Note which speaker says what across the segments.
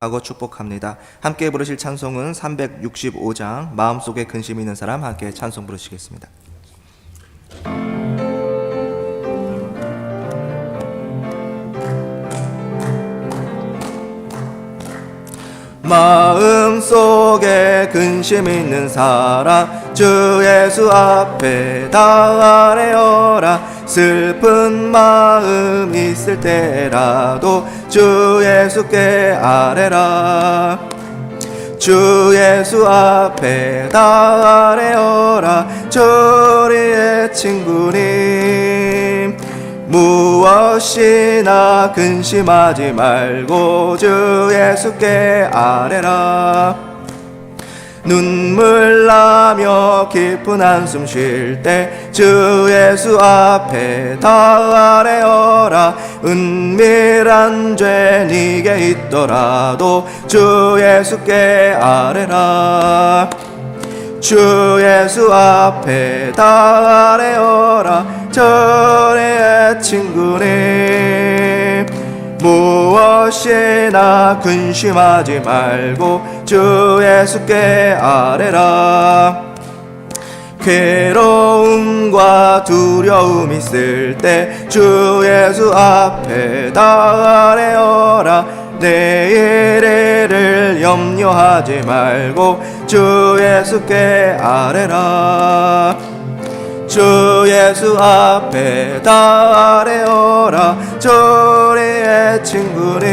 Speaker 1: 하고 축복합니다. 함께 부르실 찬송은 365장 마음속에 근심 있는 사람 함께 찬송 부르시겠습니다. 마음속에 근심 있는 사람 주 예수 앞에 다 아뢰어라 슬픈 마음 있을 때라도 주 예수께 아뢰라. 주 예수 앞에 다 아뢰어라. 저리의 친구님 무엇이나 근심하지 말고 주 예수께 아뢰라 눈물 나며 깊은 한숨 쉴 때 주 예수 앞에 다 아뢰어라. 은밀한 죄 네게 있더라도 주 예수께 아뢰라. 주 예수 앞에 다 아뢰어라. 저의 친구님 무엇이나 근심하지 말고 주 예수께 아뢰라. 괴로움과 두려움 있을 때 주 예수 앞에 다 아뢰어라. 내 일을 염려하지 말고 주 예수께 아뢰라 주 예수 앞에 다 아뢰어라. 저리의 친구님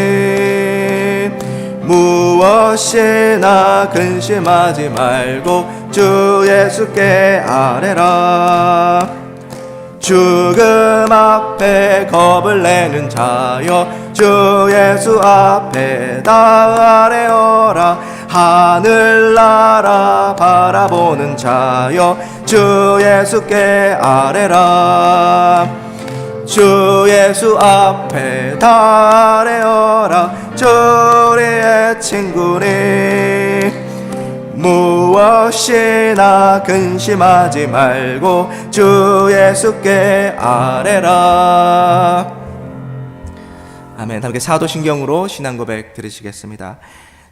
Speaker 1: 무엇이나 근심하지 말고 주 예수께 아뢰라. 죽음 앞에 겁을 내는 자여 주 예수 앞에 다 아뢰어라 하늘나라 바라보는 자여 주 예수께 아뢰라. 주 예수 앞에 다 아뢰어라. 저리의 친구님 무엇이나 근심하지 말고 주 예수께 아뢰라. 아멘. 함께 사도신경으로 신앙 고백 들으시겠습니다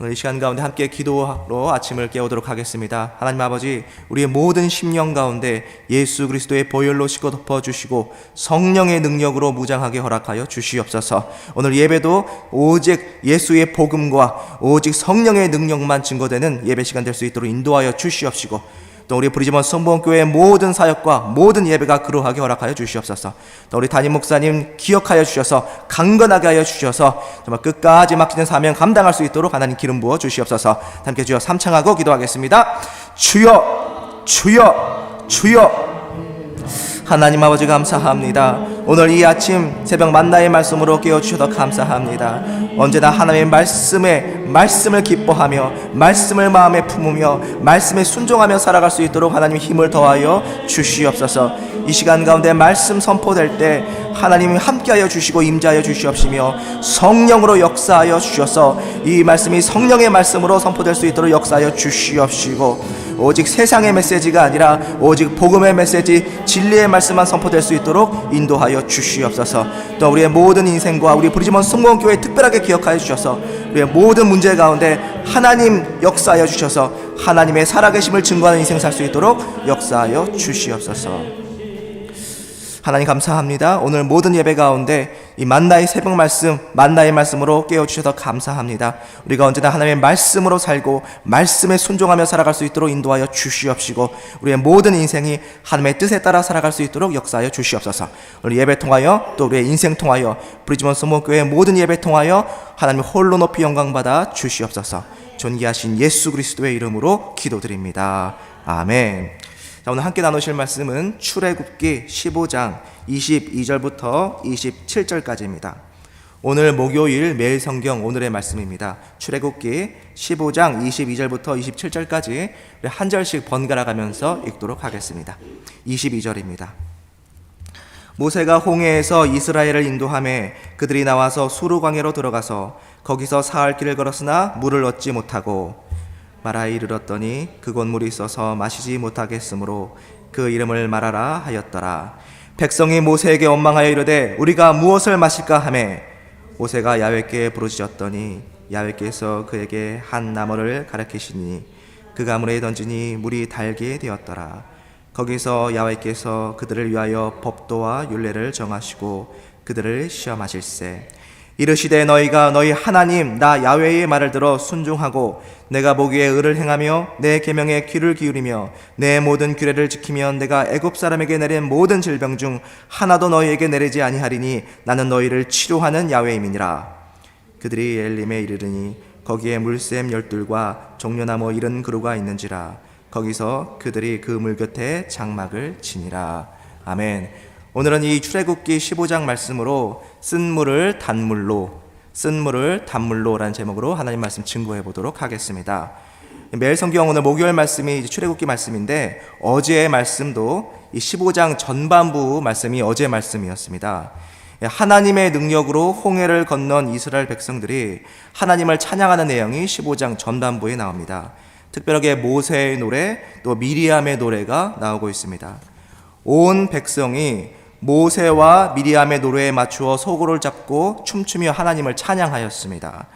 Speaker 1: 오늘 이 시간 가운데 함께 기도로 아침을 깨우도록 하겠습니다. 하나님 아버지, 우리의 모든 심령 가운데 예수 그리스도의 보혈로 씻고 덮어 주시고 성령의 능력으로 무장하게 허락하여 주시옵소서. 오늘 예배도 오직 예수의 복음과 오직 성령의 능력만 증거되는 예배 시간 될 수 있도록 인도하여 주시옵시고 또 우리 브리즈먼 성봉교회 모든 사역과 모든 예배가 그러하게 허락하여 주시옵소서. 또 우리 담임 목사님 기억하여 주셔서 강건하게 하여 주셔서 정말 끝까지 막히는 사명 감당할 수 있도록 하나님 기름 부어 주시옵소서. 함께 주여 삼창하고 기도하겠습니다. 주여, 주여, 주여. 하나님 아버지 감사합니다. 오늘 이 아침 새벽 만나의 말씀으로 깨워 주셔서 감사합니다. 언제나 하나님의 말씀에 말씀을 기뻐하며 말씀을 마음에 품으며 말씀에 순종하며 살아갈 수 있도록 하나님 힘을 더하여 주시옵소서. 이 시간 가운데 말씀 선포될 때 하나님이 함께하여 주시고 임자하여 주시옵시며 성령으로 역사하여 주셔서 이 말씀이 성령의 말씀으로 선포될 수 있도록 역사하여 주시옵시고 오직 세상의 메시지가 아니라 오직 복음의 메시지 진리의 말씀만 선포될 수 있도록 인도하여 주시옵소서. 또 우리의 모든 인생과 우리 브리즈먼 성공교회 특별하게 기억하여 주셔서 우리의 모든 문제 가운데 하나님 역사하여 주셔서 하나님의 살아계심을 증거하는 인생 살 수 있도록 역사하여 주시옵소서. 하나님 감사합니다. 오늘 모든 예배 가운데 이 만나의 새벽 말씀, 만나의 말씀으로 깨워주셔서 감사합니다. 우리가 언제나 하나님의 말씀으로 살고 말씀에 순종하며 살아갈 수 있도록 인도하여 주시옵시고 우리의 모든 인생이 하나님의 뜻에 따라 살아갈 수 있도록 역사하여 주시옵소서. 우리 예배 통하여 또 우리의 인생 통하여 브리즈먼 소모교회 모든 예배 통하여 하나님 홀로 높이 영광 받아 주시옵소서. 존귀하신 예수 그리스도의 이름으로 기도드립니다. 아멘. 자, 오늘 함께 나누실 말씀은 출애굽기 15장 22절부터 27절까지입니다. 오늘 목요일 매일 성경 오늘의 말씀입니다. 출애굽기 15장 22절부터 27절까지 한 절씩 번갈아 가면서 읽도록 하겠습니다. 22절입니다. 모세가 홍해에서 이스라엘을 인도함에 그들이 나와서 수르 광야로 들어가서 거기서 사흘 길을 걸었으나 물을 얻지 못하고 마라에 이르렀더니 그곳 물이 있어서 마시지 못하겠으므로 그 이름을 말하라 하였더라. 백성이 모세에게 원망하여 이르되 우리가 무엇을 마실까 하매 모세가 야훼께 부르짖었더니 야훼께서 그에게 한 나무를 가르치시니 그 가 물에 던지니 물이 달게 되었더라. 거기서 야훼께서 그들을 위하여 법도와 율례를 정하시고 그들을 시험하실세 이르시되 너희가 너희 하나님 나 야훼의 말을 들어 순종하고 내가 보기에 의를 행하며 내 계명에 귀를 기울이며 내 모든 규례를 지키면 내가 애굽 사람에게 내린 모든 질병 중 하나도 너희에게 내리지 아니하리니 나는 너희를 치료하는 야훼임이니라. 그들이 엘림에 이르르니 거기에 물샘 열둘과 종려나무 이른 그루가 있는지라. 거기서 그들이 그 물 곁에 장막을 치니라. 아멘. 오늘은 이 출애굽기 15장 말씀으로 쓴 물을 단물로 쓴 물을 단물로라는 제목으로 하나님 말씀 증거해 보도록 하겠습니다. 매일 성경 오늘 목요일 말씀이 출애굽기 말씀인데 어제의 말씀도 이 15장 전반부 말씀이 어제 말씀이었습니다. 하나님의 능력으로 홍해를 건넌 이스라엘 백성들이 하나님을 찬양하는 내용이 15장 전반부에 나옵니다. 특별하게 모세의 노래 또 미리암의 노래가 나오고 있습니다. 온 백성이 모세와 미리암의 노래에 맞추어 소고를 잡고 춤추며 하나님을 찬양하였습니다.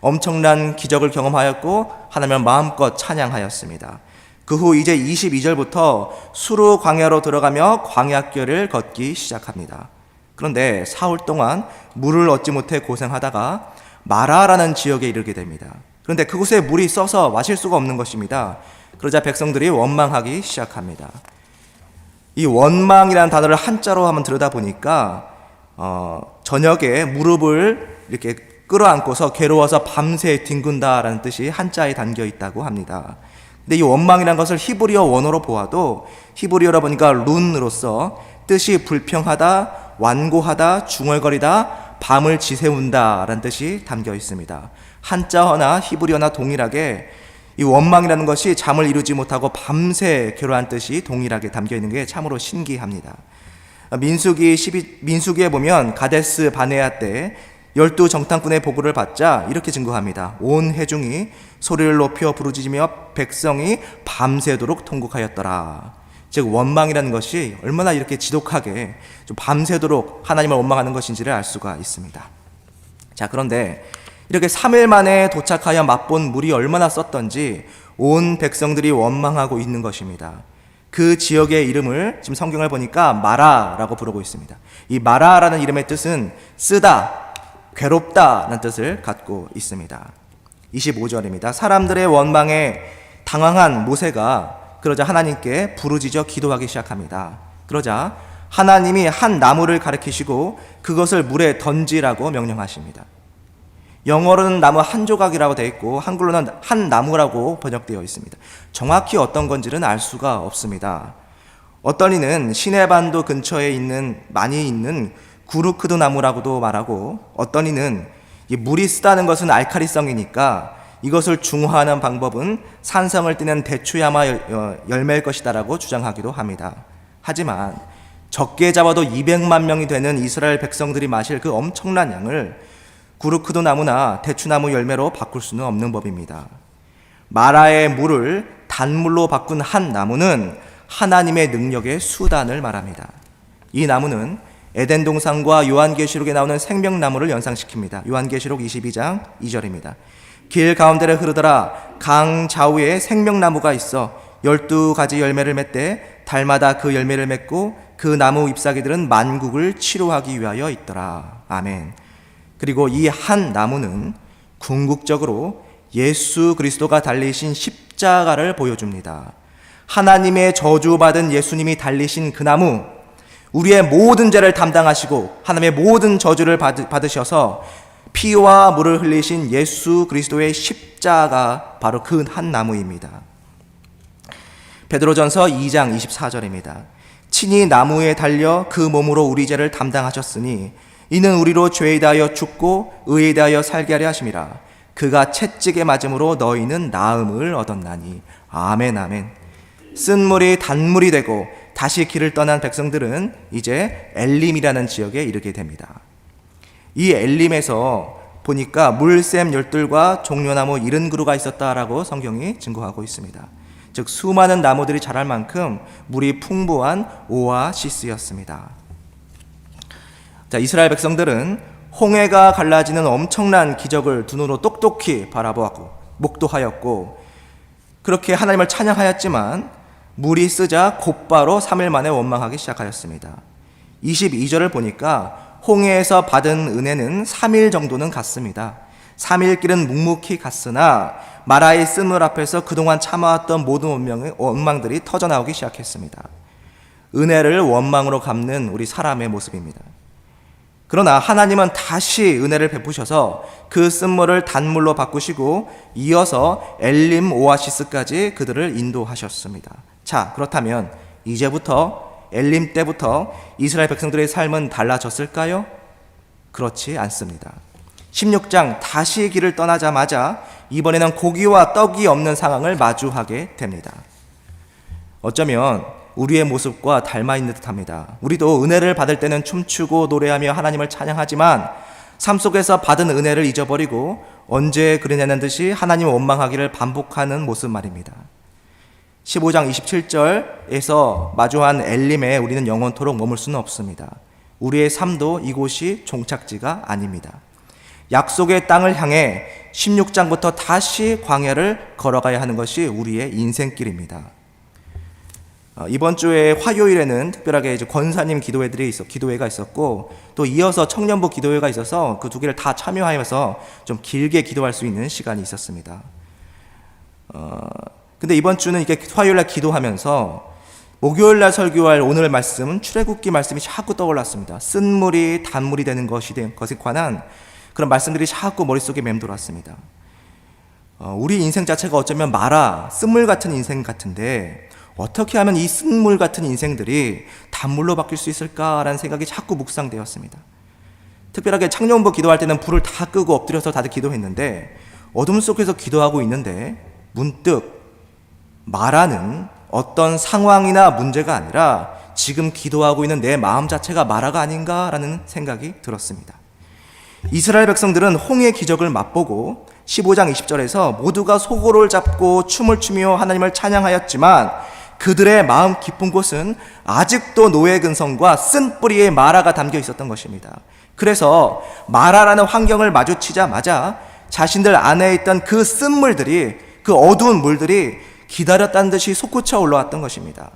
Speaker 1: 엄청난 기적을 경험하였고 하나님을 마음껏 찬양하였습니다. 그 후 이제 22절부터 수루 광야로 들어가며 광야길을 걷기 시작합니다. 그런데 사흘 동안 물을 얻지 못해 고생하다가 마라라는 지역에 이르게 됩니다. 그런데 그곳에 물이 써서 마실 수가 없는 것입니다. 그러자 백성들이 원망하기 시작합니다. 이 원망이라는 단어를 한자로 한번 들여다보니까 어, 저녁에 무릎을 이렇게 끌어안고서 괴로워서 밤새 뒹군다라는 뜻이 한자에 담겨 있다고 합니다. 근데 이 원망이라는 것을 히브리어 원어로 보아도 히브리어로 보니까 룬으로서 뜻이 불평하다, 완고하다, 중얼거리다, 밤을 지새운다라는 뜻이 담겨 있습니다. 한자어나 히브리어나 동일하게 이 원망이라는 것이 잠을 이루지 못하고 밤새 괴로한 뜻이 동일하게 담겨 있는 게 참으로 신기합니다. 민수기 12, 민수기에 보면 가데스 바네아 때 열두 정탐꾼의 보고를 받자 이렇게 증거합니다. 온 회중이 소리를 높여 부르짖으며 백성이 밤새도록 통곡하였더라. 즉 원망이라는 것이 얼마나 이렇게 지독하게 좀 밤새도록 하나님을 원망하는 것인지를 알 수가 있습니다. 자 그런데 이렇게 3일 만에 도착하여 맛본 물이 얼마나 썼던지 온 백성들이 원망하고 있는 것입니다. 그 지역의 이름을 지금 성경을 보니까 마라라고 부르고 있습니다. 이 마라라는 이름의 뜻은 쓰다, 괴롭다는 뜻을 갖고 있습니다. 25절입니다. 사람들의 원망에 당황한 모세가 그러자 하나님께 부르짖어 기도하기 시작합니다. 그러자 하나님이 한 나무를 가리키시고 그것을 물에 던지라고 명령하십니다. 영어로는 나무 한 조각이라고 되어 있고 한글로는 한 나무라고 번역되어 있습니다. 정확히 어떤 건지는 알 수가 없습니다. 어떤 이는 시내반도 근처에 있는 많이 있는 구르크드 나무라고도 말하고 어떤 이는 물이 쓰다는 것은 알카리성이니까 이것을 중화하는 방법은 산성을 띠는 대추야마 어, 열매일 것이다라고 주장하기도 합니다. 하지만 적게 잡아도 200만 명이 되는 이스라엘 백성들이 마실 그 엄청난 양을 구르크도 나무나 대추나무 열매로 바꿀 수는 없는 법입니다. 마라의 물을 단물로 바꾼 한 나무는 하나님의 능력의 수단을 말합니다. 이 나무는 에덴 동산과 요한계시록에 나오는 생명나무를 연상시킵니다. 요한계시록 22장 2절입니다. 길 가운데를 흐르더라 강 좌우에 생명나무가 있어 열두 가지 열매를 맺되 달마다 그 열매를 맺고 그 나무 잎사귀들은 만국을 치료하기 위하여 있더라. 아멘. 그리고 이 한 나무는 궁극적으로 예수 그리스도가 달리신 십자가를 보여줍니다. 하나님의 저주받은 예수님이 달리신 그 나무, 우리의 모든 죄를 담당하시고 하나님의 모든 저주를 받- 받으셔서 피와 물을 흘리신 예수 그리스도의 십자가 바로 그 한 나무입니다. 베드로전서 2장 24절입니다. 친히 나무에 달려 그 몸으로 우리 죄를 담당하셨으니 이는 우리로 죄에 대하여 죽고 의에 대하여 살게 하려 하심이라. 그가 채찍에 맞음으로 너희는 나음을 얻었나니. 아멘 아멘. 쓴 물이 단물이 되고 다시 길을 떠난 백성들은 이제 엘림이라는 지역에 이르게 됩니다. 이 엘림에서 보니까 물샘 열둘과 종려나무 이른 그루가 있었다라고 성경이 증거하고 있습니다. 즉 수많은 나무들이 자랄 만큼 물이 풍부한 오아시스였습니다. 자, 이스라엘 백성들은 홍해가 갈라지는 엄청난 기적을 두 눈으로 똑똑히 바라보았고 목도하였고 그렇게 하나님을 찬양하였지만 물이 쓰자 곧바로 3일 만에 원망하기 시작하였습니다. 22절을 보니까 홍해에서 받은 은혜는 3일 정도는 갔습니다. 3일 길은 묵묵히 갔으나 마라의 쓴물 앞에서 그동안 참아왔던 모든 원망의, 원망들이 터져나오기 시작했습니다. 은혜를 원망으로 갚는 우리 사람의 모습입니다. 그러나 하나님은 다시 은혜를 베푸셔서 그 쓴물을 단물로 바꾸시고 이어서 엘림 오아시스까지 그들을 인도하셨습니다. 자, 그렇다면 이제부터 엘림 때부터 이스라엘 백성들의 삶은 달라졌을까요? 그렇지 않습니다. 16장 다시 길을 떠나자마자 이번에는 고기와 떡이 없는 상황을 마주하게 됩니다. 어쩌면 우리의 모습과 닮아 있는 듯 합니다. 우리도 은혜를 받을 때는 춤추고 노래하며 하나님을 찬양하지만 삶 속에서 받은 은혜를 잊어버리고 언제 그러냐는 듯이 하나님 원망하기를 반복하는 모습 말입니다. 15장 27절에서 마주한 엘림에 우리는 영원토록 머물 수는 없습니다. 우리의 삶도 이곳이 종착지가 아닙니다. 약속의 땅을 향해 16장부터 다시 광야를 걸어가야 하는 것이 우리의 인생길입니다. 어, 이번 주에 화요일에는 특별하게 이제 권사님 기도회들이 있어 기도회가 있었고 또 이어서 청년부 기도회가 있어서 그 두 개를 다 참여하여서 좀 길게 기도할 수 있는 시간이 있었습니다. 어, 근데 이번 주는 이렇게 화요일 날 기도하면서 목요일 날 설교할 오늘 말씀 출애굽기 말씀이 자꾸 떠올랐습니다. 쓴 물이 단물이 되는 것이 된 것에 관한 그런 말씀들이 자꾸 머릿속에 맴돌았습니다. 어, 우리 인생 자체가 어쩌면 마라 쓴물 같은 인생 같은데 어떻게 하면 이 쓴물 같은 인생들이 단물로 바뀔 수 있을까라는 생각이 자꾸 묵상되었습니다. 특별하게 창년부 기도할 때는 불을 다 끄고 엎드려서 다들 기도했는데 어둠 속에서 기도하고 있는데 문득 마라는 어떤 상황이나 문제가 아니라 지금 기도하고 있는 내 마음 자체가 마라가 아닌가라는 생각이 들었습니다. 이스라엘 백성들은 홍해 기적을 맛보고 15장 20절에서 모두가 소고를 잡고 춤을 추며 하나님을 찬양하였지만 그들의 마음 깊은 곳은 아직도 노예 근성과 쓴 뿌리의 마라가 담겨 있었던 것입니다. 그래서 마라라는 환경을 마주치자마자 자신들 안에 있던 그 쓴 물들이 그 어두운 물들이 기다렸다는 듯이 솟구쳐 올라왔던 것입니다.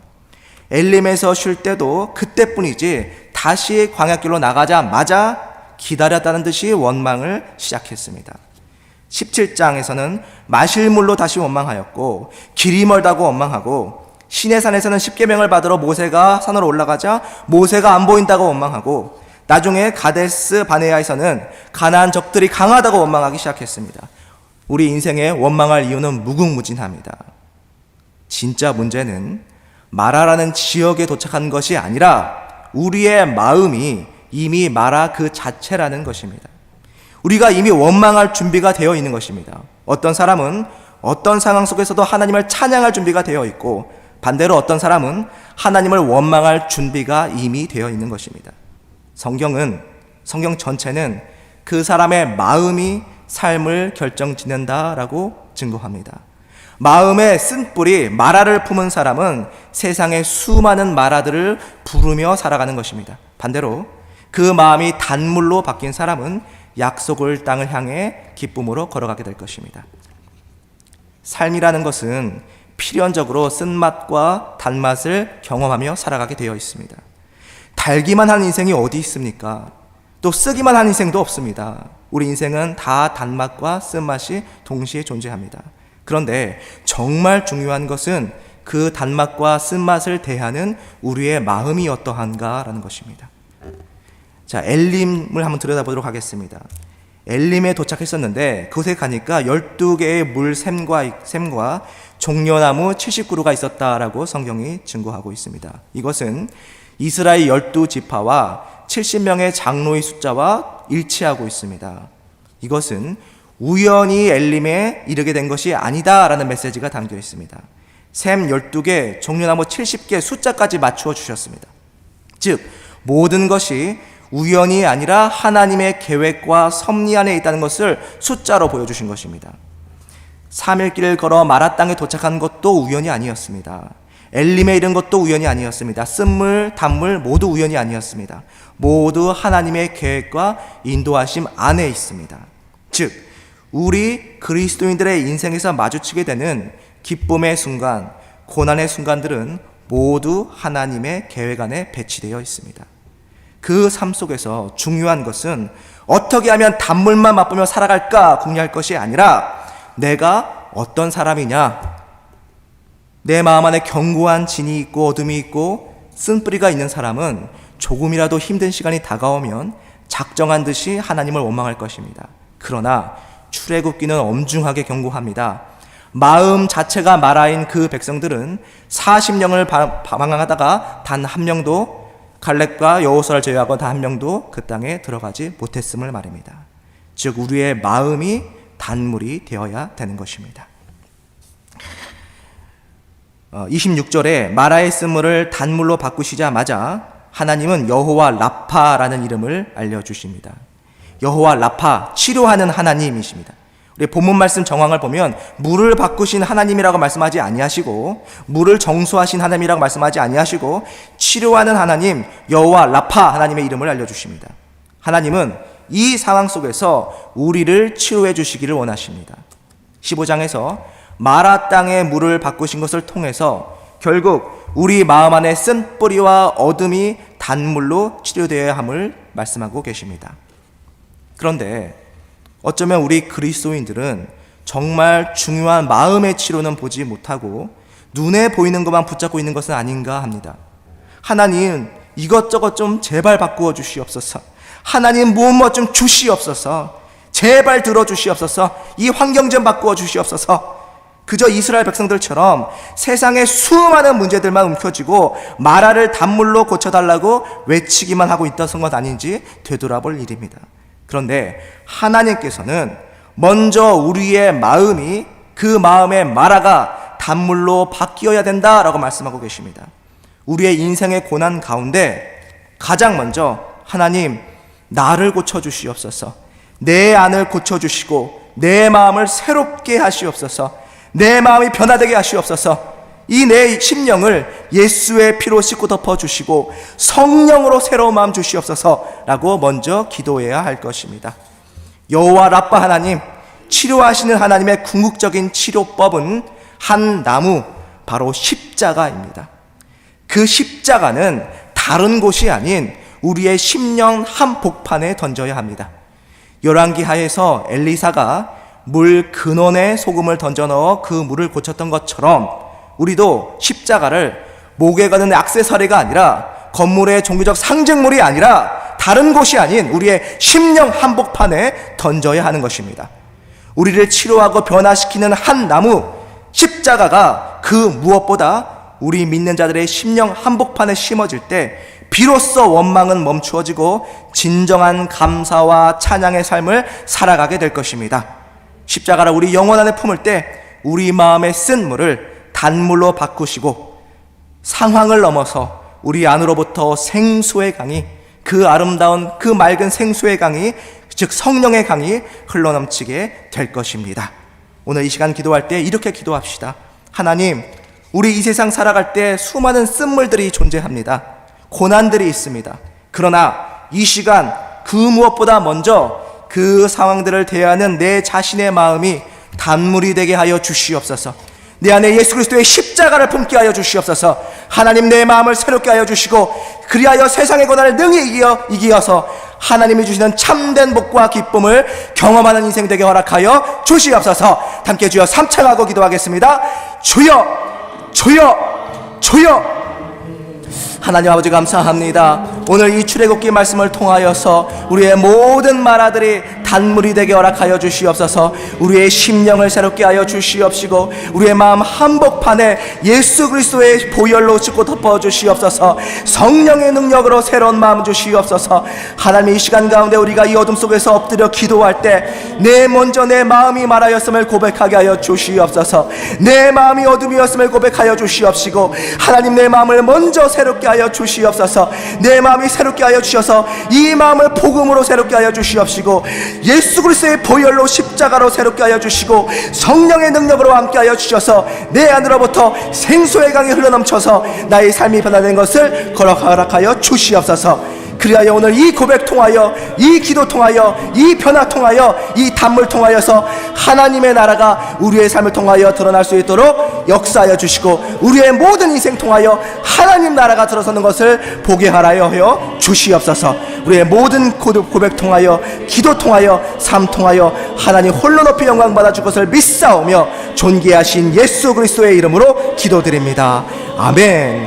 Speaker 1: 엘림에서 쉴 때도 그때뿐이지 다시 광야길로 나가자마자 기다렸다는 듯이 원망을 시작했습니다. 17장에서는 마실 물로 다시 원망하였고 길이 멀다고 원망하고 시내산에서는 십계명을 받으러 모세가 산으로 올라가자 모세가 안 보인다고 원망하고 나중에 가데스 바네아에서는 가나안 적들이 강하다고 원망하기 시작했습니다. 우리 인생에 원망할 이유는 무궁무진합니다. 진짜 문제는 마라라는 지역에 도착한 것이 아니라 우리의 마음이 이미 마라 그 자체라는 것입니다. 우리가 이미 원망할 준비가 되어 있는 것입니다. 어떤 사람은 어떤 상황 속에서도 하나님을 찬양할 준비가 되어 있고 반대로 어떤 사람은 하나님을 원망할 준비가 이미 되어 있는 것입니다. 성경은 성경 전체는 그 사람의 마음이 삶을 결정 짓는다라고 증거합니다. 마음의 쓴뿌리 마라를 품은 사람은 세상의 수많은 마라들을 부르며 살아가는 것입니다. 반대로 그 마음이 단물로 바뀐 사람은 약속을 땅을 향해 기쁨으로 걸어가게 될 것입니다. 삶이라는 것은 필연적으로 쓴맛과 단맛을 경험하며 살아가게 되어 있습니다. 달기만 한 인생이 어디 있습니까? 또 쓰기만 한 인생도 없습니다. 우리 인생은 다 단맛과 쓴맛이 동시에 존재합니다. 그런데 정말 중요한 것은 그 단맛과 쓴맛을 대하는 우리의 마음이 어떠한가라는 것입니다. 자, 엘림을 한번 들여다보도록 하겠습니다. 엘림에 도착했었는데 그곳에 가니까 12개의 물 샘과 샘과 종려나무 70그루가 있었다라고 성경이 증거하고 있습니다. 이것은 이스라엘 12지파와 70명의 장로의 숫자와 일치하고 있습니다. 이것은 우연히 엘림에 이르게 된 것이 아니다라는 메시지가 담겨 있습니다. 샘 12개, 종려나무 70개 숫자까지 맞추어 주셨습니다. 즉, 모든 것이 우연이 아니라 하나님의 계획과 섭리 안에 있다는 것을 숫자로 보여주신 것입니다. 3일 길을 걸어 마라 땅에 도착한 것도 우연이 아니었습니다. 엘림에 이른 것도 우연이 아니었습니다. 쓴물, 단물 모두 우연이 아니었습니다. 모두 하나님의 계획과 인도하심 안에 있습니다. 즉, 우리 그리스도인들의 인생에서 마주치게 되는 기쁨의 순간, 고난의 순간들은 모두 하나님의 계획 안에 배치되어 있습니다. 그 삶 속에서 중요한 것은 어떻게 하면 단물만 맛보며 살아갈까 궁리할 것이 아니라 내가 어떤 사람이냐, 내 마음 안에 견고한 진이 있고 어둠이 있고 쓴뿌리가 있는 사람은 조금이라도 힘든 시간이 다가오면 작정한 듯이 하나님을 원망할 것입니다. 그러나 출애굽기는 엄중하게 경고합니다. 마음 자체가 마라인 그 백성들은 40년을 방황하다가 단 한 명도 갈렙과 여호수아를 제외하고 단 한 명도 그 땅에 들어가지 못했음을 말입니다. 즉 우리의 마음이 단물이 되어야 되는 것입니다. 26절에 마라의 쓴물을 단물로 바꾸시자마자 하나님은 여호와 라파라는 이름을 알려 주십니다. 여호와 라파 치료하는 하나님이십니다. 우리 본문 말씀 정황을 보면 물을 바꾸신 하나님이라고 말씀하지 아니하시고 물을 정수하신 하나님이라고 말씀하지 아니하시고 치료하는 하나님 여호와 라파 하나님의 이름을 알려 주십니다. 하나님은 이 상황 속에서 우리를 치료해 주시기를 원하십니다. 15장에서 마라 땅의 물을 바꾸신 것을 통해서 결국 우리 마음 안에 쓴 뿌리와 어둠이 단물로 치료되어야 함을 말씀하고 계십니다. 그런데 어쩌면 우리 그리스도인들은 정말 중요한 마음의 치료는 보지 못하고 눈에 보이는 것만 붙잡고 있는 것은 아닌가 합니다. 하나님 이것저것 좀 제발 바꾸어 주시옵소서. 하나님 무엇뭐 좀 주시옵소서. 제발 들어 주시옵소서. 이 환경 좀 바꾸어 주시옵소서. 그저 이스라엘 백성들처럼 세상의 수많은 문제들만 움켜쥐고 마라를 단물로 고쳐달라고 외치기만 하고 있다는 것 아닌지 되돌아볼 일입니다. 그런데 하나님께서는 먼저 우리의 마음이 그 마음의 마라가 단물로 바뀌어야 된다라고 말씀하고 계십니다. 우리의 인생의 고난 가운데 가장 먼저 하나님 나를 고쳐 주시옵소서. 내 안을 고쳐 주시고 내 마음을 새롭게 하시옵소서. 내 마음이 변화되게 하시옵소서. 이 내 심령을 예수의 피로 씻고 덮어 주시고 성령으로 새로운 마음 주시옵소서라고 먼저 기도해야 할 것입니다. 여호와 라빠 하나님 치료하시는 하나님의 궁극적인 치료법은 한 나무 바로 십자가입니다. 그 십자가는 다른 곳이 아닌 우리의 심령 한 복판에 던져야 합니다. 열왕기 하에서 엘리사가 물 근원에 소금을 던져 넣어 그 물을 고쳤던 것처럼 우리도 십자가를 목에 가는 악세사리가 아니라 건물의 종교적 상징물이 아니라 다른 곳이 아닌 우리의 심령 한복판에 던져야 하는 것입니다. 우리를 치료하고 변화시키는 한 나무 십자가가 그 무엇보다 우리 믿는 자들의 심령 한복판에 심어질 때 비로소 원망은 멈추어지고 진정한 감사와 찬양의 삶을 살아가게 될 것입니다. 십자가를 우리 영혼 안에 품을 때 우리 마음의 쓴 물을 단물로 바꾸시고 상황을 넘어서 우리 안으로부터 생수의 강이 그 아름다운 그 맑은 생수의 강이 즉 성령의 강이 흘러넘치게 될 것입니다. 오늘 이 시간 기도할 때 이렇게 기도합시다. 하나님, 우리 이 세상 살아갈 때 수많은 쓴물들이 존재합니다. 고난들이 있습니다. 그러나 이 시간 그 무엇보다 먼저 그 상황들을 대하는 내 자신의 마음이 단물이 되게 하여 주시옵소서. 내 안에 예수 그리스도의 십자가를 품게 하여 주시옵소서. 하나님 내 마음을 새롭게 하여 주시고 그리하여 세상의 고난을 능히 이겨 이기어서 하나님이 주시는 참된 복과 기쁨을 경험하는 인생 되게 허락하여 주시옵소서. 함께 주여 삼창하고 기도하겠습니다. 주여, 주여, 주여. 하나님 아버지 감사합니다. 오늘 이 출애굽기 말씀을 통하여서 우리의 모든 말아들이 단물이 되게 허락하여 주시옵소서. 우리의 심령을 새롭게 하여 주시옵시고 우리의 마음 한복판에 예수 그리스도의 보혈로 씻고 덮어 주시옵소서. 성령의 능력으로 새로운 마음 주시옵소서. 하나님 이 시간 가운데 우리가 이 어둠 속에서 엎드려 기도할 때 내 먼저 내 마음이 말하였음을 고백하게 하여 주시옵소서. 내 마음이 어둠이었음을 고백하여 주시옵시고 하나님 내 마음을 먼저 새롭게 하여 주시옵소서. 내 마음 이 새롭게 하여 주셔서 이 마음을 복음으로 새롭게 하여 주시옵시고 예수 그리스도의 보혈로 십자가로 새롭게 하여 주시고 성령의 능력으로 함께 하여 주셔서 내 안으로부터 생수의 강이 흘러넘쳐서 나의 삶이 변화된 것을 거룩하여 주시옵소서. 그리하여 오늘 이 고백 통하여 이 기도 통하여 이 변화 통하여 이 단물 통하여서 하나님의 나라가 우리의 삶을 통하여 드러날 수 있도록 역사하여 주시고 우리의 모든 인생 통하여 하나님 나라가 들어서는 것을 보게 하여 주시옵소서. 우리의 모든 고백 고백 통하여 기도 통하여 삶 통하여 하나님 홀로 높이 영광 받아 줄 것을 믿사오며 존귀하신 예수 그리스도의 이름으로 기도드립니다. 아멘